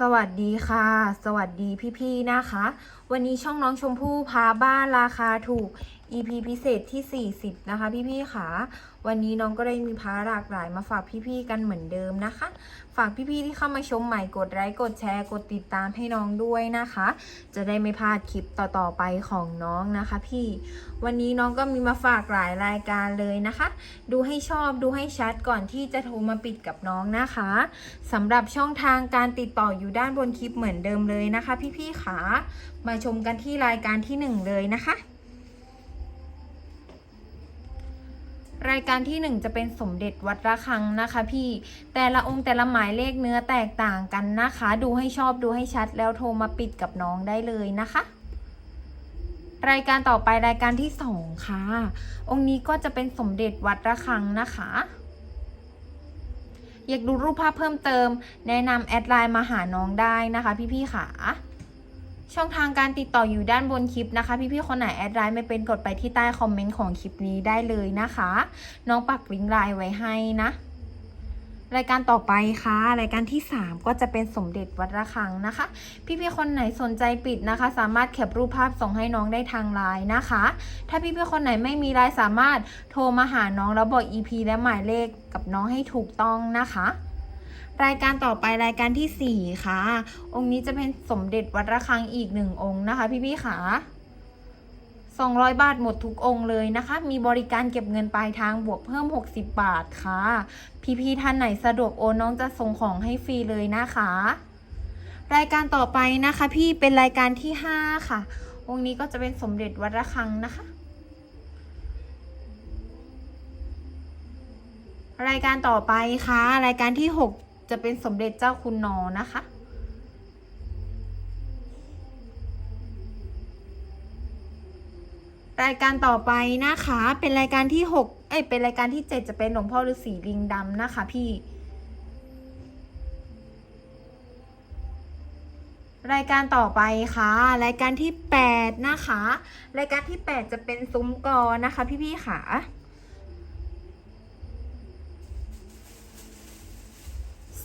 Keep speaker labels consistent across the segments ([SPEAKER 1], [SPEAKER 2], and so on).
[SPEAKER 1] สวัสดีค่ะ สวัสดีพี่ๆนะคะวันนี้ช่องน้องชมพู่พาบ้านราคาถูก EP พิเศษที่ 40 นะคะ พี่ๆค่ะวันนี้น้องก็ได้มีพาหลากหลายมาฝากพี่ๆกันเหมือนเดิมนะคะ ฝากพี่ๆที่เข้ามาชมใหม่กดไลค์กดแชร์กดติดตามให้น้องด้วยนะคะ จะได้ไม่พลาดคลิปต่อๆไปของน้องนะคะ พี่ วันนี้น้องก็มีมาฝากหลายรายการเลยนะคะ ดูให้ชอบดูให้ชัดก่อนที่จะโทรมาปิดกับน้องนะคะสำหรับช่องทางการติดต่ออยู่ด้านบนคลิปเหมือนเดิมเลยนะคะ พี่ๆค่ะ มาชมกันที่รายการที่หนึ่งเลยนะคะ รายการที่หนึ่งจะเป็นสมเด็จวัดระฆังนะคะพี่แต่ละองค์แต่ละหมายเลขเนื้อแตกต่างกันนะคะ ดูให้ชอบดูให้ชัดแล้วโทรมาปิดกับน้องได้เลยนะคะรายการต่อไปรายการที่สองค่ะ องค์นี้ก็จะเป็นสมเด็จวัดระฆังนะคะ อยากดูรูปภาพเพิ่มเติม แนะนำแอดไลน์มาหาน้องได้นะคะ พี่ๆค่ะ ช่องทางการติดต่ออยู่ด้านบนคลิปนะคะ พี่ๆคนไหนแอดไลน์ไม่เป็นกดไปที่ใต้คอมเมนต์ของคลิปนี้ได้เลยนะคะ น้องปักลิงก์ไลน์ไว้ให้นะ รายการต่อไปค่ะ รายการที่ 3 ก็จะเป็นสมเด็จวัดระฆังนะคะ พี่ๆคนไหนสนใจปิดนะคะ สามารถแคปรูปภาพส่งให้น้องได้ทางไลน์นะคะ ถ้าพี่ๆคนไหนไม่มีไลน์สามารถโทรมาหาน้องแล้วบอก EP และหมายเลขกับน้องให้ถูกต้องนะคะ รายการต่อไปรายการที่ 4 ค่ะ องค์นี้จะเป็นสมเด็จวัดระฆังอีกหนึ่งองค์นะคะ พี่ๆค่ะ200 บาทหมดทุกองค์เลยนะคะ มีบริการเก็บเงินปลายทางบวกเพิ่ม 60 บาทค่ะ พี่ๆท่านไหนสะดวกโอนน้องจะส่งของให้ฟรีเลยนะคะ รายการต่อไปนะคะ พี่เป็นรายการที่ 5 ค่ะ องค์นี้ก็จะเป็นสมเด็จวัดระฆังนะคะ รายการต่อไปค่ะ รายการที่ 6 จะเป็นสมเด็จเจ้าคุณนอนะคะ รายการต่อไปนะคะ เป็นรายการที่6เอ้ยเป็นรายการที่7จะเป็นหลวงพ่อฤาษีลิงดำนะคะ พี่ รายการต่อไปค่ะ รายการที่8นะคะ รายการที่8จะเป็นซุ้มกอนะคะ พี่ๆค่ะ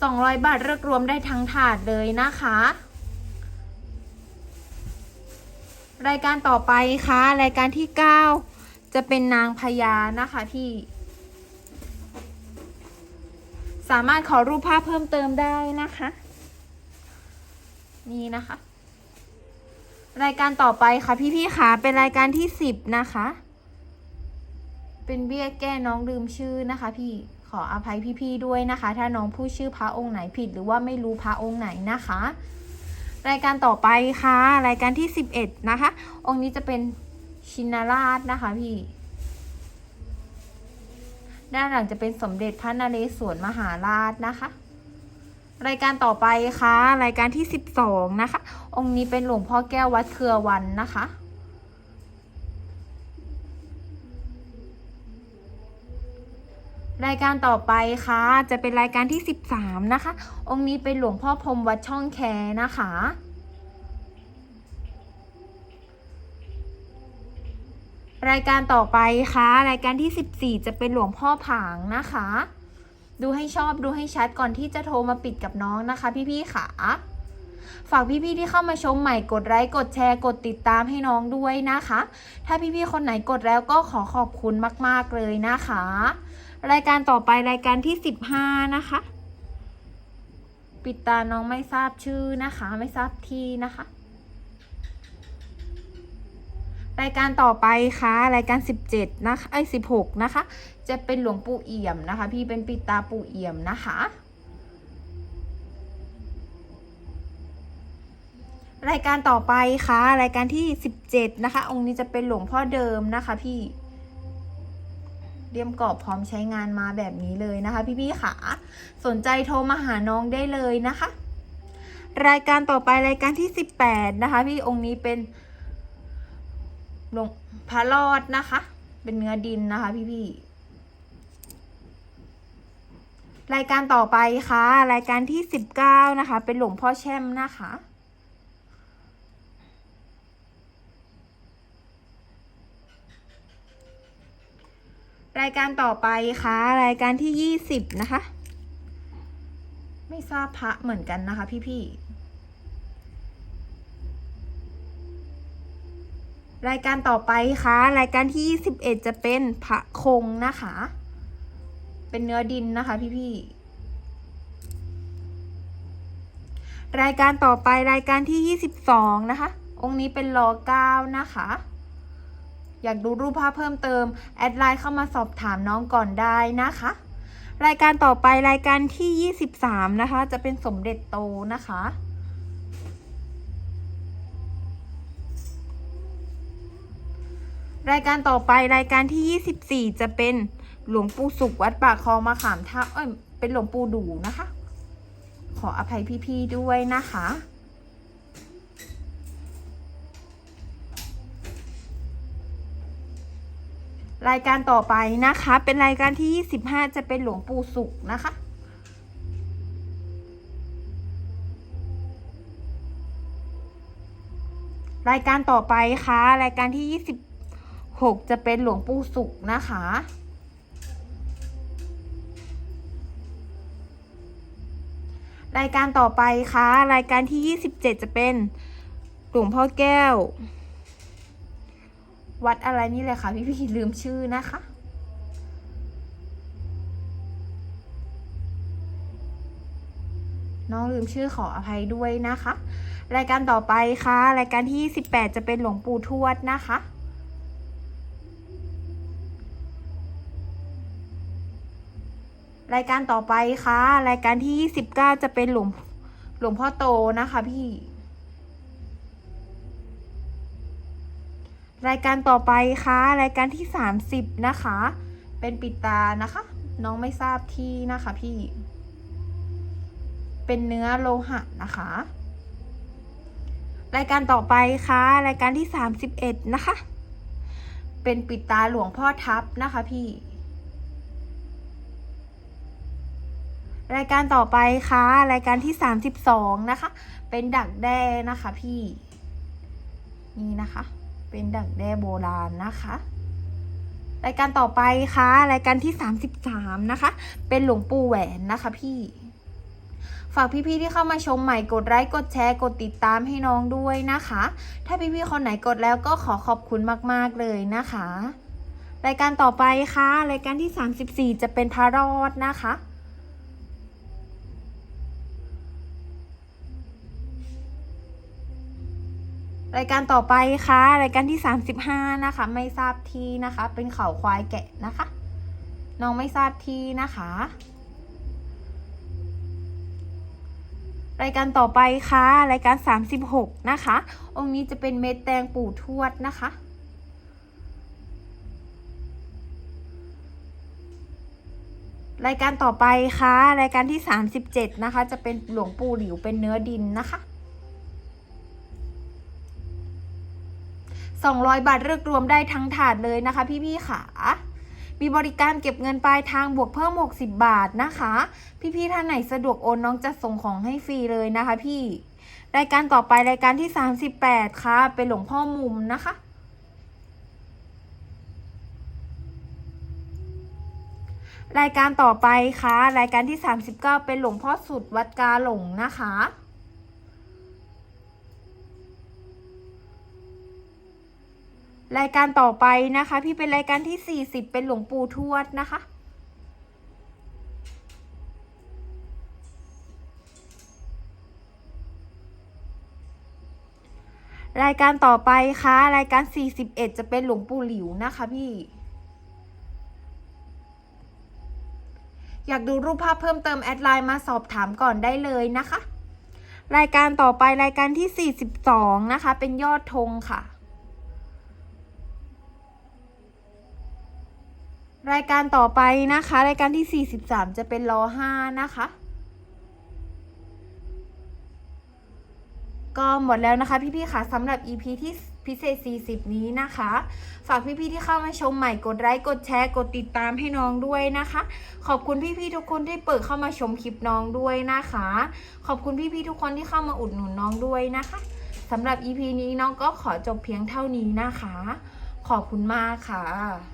[SPEAKER 1] 200 บาทเลือกรวมได้ทั้งถาดเลยนะคะ รายการต่อไปค่ะ รายการที่ 9 จะเป็นนางพญานะคะพี่ สามารถขอรูปภาพเพิ่มเติมได้นะคะ นี่นะคะ รายการต่อไปค่ะพี่ๆค่ะเป็นรายการที่ 10 นะคะ เป็นเบี้ยแก้น้องลืมชื่อนะคะพี่ ขออภัยพี่ๆด้วยนะคะ ถ้าน้องพูดชื่อพระองค์ไหนผิด หรือว่าไม่รู้พระองค์ไหนนะคะ รายการต่อไปค่ะ รายการที่ 11 นะคะ องค์นี้จะเป็นชินาราชนะคะพี่ ด้านหลังจะเป็นสมเด็จพระนเรศวรมหาราชนะคะ รายการต่อไปค่ะ รายการที่ 12 นะคะ องค์นี้เป็นหลวงพ่อแก้ววัดเครือวันนะคะ รายการต่อไปค่ะ จะเป็นรายการที่ 13 นะคะ องค์นี้เป็นหลวงพ่อพรมวัดช่องแคนะคะ รายการต่อไปค่ะ รายการที่ 14 จะเป็นหลวงพ่อผางนะคะ ดูให้ชอบดูให้ชัดก่อนที่จะโทรมาปิดกับน้องนะคะ พี่ๆค่ะฝากพี่ๆที่เข้ามาชมใหม่กดไลค์กดแชร์กดติดตามให้น้องด้วยนะคะ ถ้าพี่ๆคนไหนกดแล้วก็ขอขอบคุณมากๆเลยนะคะ รายการต่อไปรายการที่15นะคะ ปิดตาน้องไม่ทราบชื่อนะคะ ไม่ทราบที่นะคะ รายการต่อไปค่ะ รายการ17นะคะไอ้16นะคะ จะเป็นหลวงปู่เอี่ยมนะคะ พี่เป็นปิดตาปู่เอี่ยมนะคะรายการต่อไปค่ะ รายการที่ 17 นะคะ องค์นี้จะเป็นหลวงพ่อเดิมนะคะพี่ เตรียมกรอบพร้อมใช้งานมาแบบนี้เลยนะคะพี่ๆค่ะ สนใจโทรมาหาน้องได้เลยนะคะ รายการต่อไปรายการที่ 18 นะคะ พี่องค์นี้เป็นหลวงพระรอดนะคะ เป็นเนื้อดินนะคะ พี่ๆรายการต่อไปค่ะ รายการที่ 19 นะคะ เป็นหลวงพ่อแช่มนะคะ รายการต่อไปคะ่ะ รายการที่ยี่สิบนะคะ ไม่ทราบพระเหมือนกันนะคะ พี่ๆ รายการต่อไปคะ่ะ รายการที่ยี่สิบเอ็ดจะเป็นพระคงนะคะ เป็นเนื้อดินนะคะพี่ๆรายการต่อไปรายการที่ 22 นะคะ องค์นี้เป็นรอ9นะคะ อยากดูรูปภาพเพิ่มเติม แอดไลน์เข้ามาสอบถามน้องก่อนได้นะคะ รายการต่อไปรายการที่ 23 นะคะ จะเป็นสมเด็จโตนะคะรายการต่อไปรายการที่ 24 จะเป็นหลวงปู่สุขวัดปากคลองมะขามท่าเอ้ยเป็นหลวงปู่ดูนะคะ ขออภัยพี่ๆด้วยนะคะ รายการต่อไปนะคะ เป็นรายการที่ 25 จะเป็นหลวงปู่สุขนะคะ รายการต่อไปค่ะ รายการที่ 26 จะเป็นหลวงปู่สุขนะคะรายการต่อไปค่ะ รายการที่ 27 จะเป็นหลวงพ่อแก้ว วัดอะไรนี่เลยค่ะ พี่พี่ลืมชื่อนะคะ น้องลืมชื่อขออภัยด้วยนะคะ รายการต่อไปค่ะ รายการที่ 18 จะเป็นหลวงปู่ทวดนะคะรายการต่อไปค่ะ รายการที่29จะเป็นหลวงหลวงพ่อโตนะคะพี่ รายการต่อไปค่ะ รายการที่ 30 นะคะ เป็นปิดตานะคะ น้องไม่ทราบที่นะคะพี่ เป็นเนื้อโลหะนะคะ รายการต่อไปค่ะ รายการที่ 31 นะคะ เป็นปิดตาหลวงพ่อทับนะคะพี่ รายการต่อไปค่ะ รายการที่ 32 นะคะ เป็นดักแด้นะคะพี่ นี่นะคะ เป็นดักแด้โบราณนะคะ รายการต่อไปค่ะ รายการที่33นะคะ เป็นหลวงปู่แหวนนะคะพี่ ฝากพี่ๆที่เข้ามาชมใหม่กดไลค์กดแชร์กดติดตามให้น้องด้วยนะคะ ถ้าพี่ๆคนไหนกดแล้วก็ขอขอบคุณมากๆเลยนะคะ รายการต่อไปค่ะ รายการที่34จะเป็นพระรอดนะคะ รายการต่อไปค่ะ รายการที่ 35 นะคะ ไม่ทราบที่นะคะ เป็นเขาควายแกะนะคะ น้องไม่ทราบที่นะคะ รายการต่อไปค่ะ รายการ 36 นะคะ องค์นี้จะเป็นเม็ดแตงปู่ทวดนะคะรายการต่อไปค่ะ รายการที่ 37 นะคะ จะเป็นหลวงปู่หลิวเป็นเนื้อดินนะคะ 200 บาทเลือกรวมได้ทั้งถาดเลยนะคะ พี่ๆค่ะมีบริการเก็บเงินปลายทางบวกเพิ่ม 60 บาทนะคะ พี่ๆท่านไหนสะดวกโอนน้องจะส่งของให้ฟรีเลยนะคะ พี่ รายการต่อไปรายการที่ 38 ค่ะ เป็นหลวงพ่อมุมนะคะ รายการต่อไปค่ะ รายการที่ 39 เป็นหลวงพ่อสุดวัดกาหลงนะคะ รายการต่อไปนะคะ พี่เป็นรายการที่ 40 เป็นหลวงปู่ทวดนะคะ รายการต่อไปค่ะ รายการ 41 จะเป็นหลวงปู่หลิวนะคะพี่ อยากดูรูปภาพเพิ่มเติมแอดไลน์มาสอบถามก่อนได้เลยนะคะ รายการต่อไปรายการที่ 42 นะคะ เป็นยอดธงค่ะ รายการต่อไปนะคะ รายการที่ 43 จะเป็นรอ5นะคะ ก็หมดแล้วนะคะ พี่ๆค่ะสำหรับ EP ที่พิเศษ 40 นี้นะคะ ฝากพี่ๆที่เข้ามาชมใหม่กดไลค์กดแชร์กดติดตามให้น้องด้วยนะคะ ขอบคุณพี่ๆทุกคนที่เปิดเข้ามาชมคลิปน้องด้วยนะคะ ขอบคุณพี่ๆทุกคนที่เข้ามาอุดหนุนน้องด้วยนะคะสำหรับ EP นี้น้องก็ขอจบเพียงเท่านี้นะคะ ขอบคุณมากค่ะ